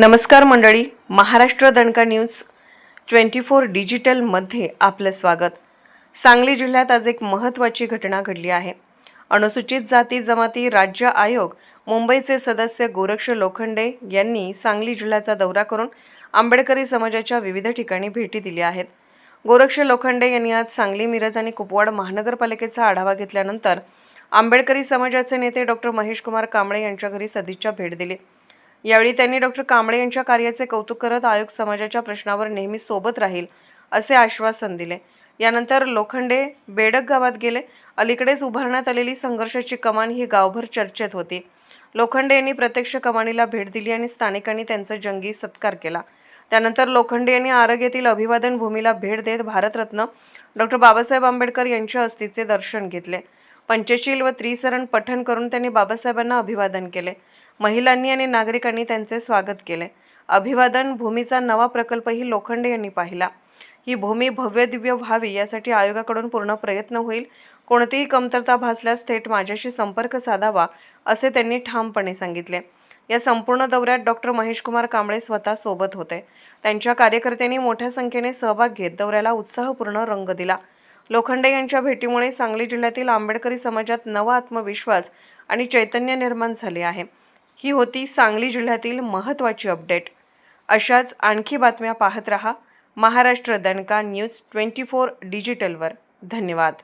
नमस्कार मंडळी Maharashtra Danka news twenty four डिजिटलमध्ये आपलं स्वागत. सांगली जिल्ह्यात आज एक महत्त्वाची घटना घडली आहे. अनुसूचित जाती जमाती राज्य आयोग मुंबईचे सदस्य गोरक्ष लोखंडे यांनी सांगली जिल्ह्याचा दौरा करून आंबेडकरी समाजाच्या विविध ठिकाणी भेटी दिल्या आहेत. गोरक्ष लोखंडे यांनी आज सांगली मिरज आणि कुपवाड महानगरपालिकेचा आढावा घेतल्यानंतर आंबेडकरी समाजाचे नेते डॉक्टर महेश कुमार कांबळे यांच्या घरी सदिच्छा भेट दिली. यावेळी त्यांनी डॉक्टर कांबळे यांच्या कार्याचे कौतुक करत आयोग समाजाच्या प्रश्नावर नेहमी सोबत राहील असे आश्वासन दिले. यानंतर लोखंडे बेडक गावात गेले. अलीकडेच उभारण्यात आलेली संघर्षाची कमान ही गावभर चर्चेत होती. लोखंडे यांनी प्रत्यक्ष कमानीला भेट दिली आणि स्थानिकांनी त्यांचा जंगी सत्कार केला. त्यानंतर लोखंडे यांनी आरग येथील अभिवादन भूमीला भेट देत भारतरत्न डॉक्टर बाबासाहेब आंबेडकर यांच्या अस्थीचे दर्शन घेतले. पंचशील व त्रिसरण पठण करून त्यांनी बाबासाहेबांना अभिवादन केले. महिलांनी आणि नागरिकांनी त्यांचे स्वागत केले. अभिवादन भूमीचा नवा प्रकल्पही लोखंडे यांनी पाहिला. ही भूमी भव्य दिव्य व्हावी यासाठी आयोगाकडून पूर्ण प्रयत्न होईल. कोणतीही कमतरता भासल्यास थेट माझ्याशी संपर्क साधावा असे त्यांनी ठामपणे सांगितले. या संपूर्ण दौऱ्यात डॉक्टर महेशकुमार कांबळे स्वतः सोबत होते. त्यांच्या कार्यकर्त्यांनी मोठ्या संख्येने सहभाग घेत दौऱ्याला उत्साहपूर्ण रंग दिला. लोखंडे यांच्या भेटीमुळे सांगली जिल्ह्यातील आंबेडकरी समाजात नवा आत्मविश्वास आणि चैतन्य निर्माण झाले आहे. ही होती सांगली जिल्ह्यातील महत्त्वाची अपडेट. अशाच आणखी बातम्या पाहत रहा Maharashtra Danka news twenty four डिजिटलवर. धन्यवाद.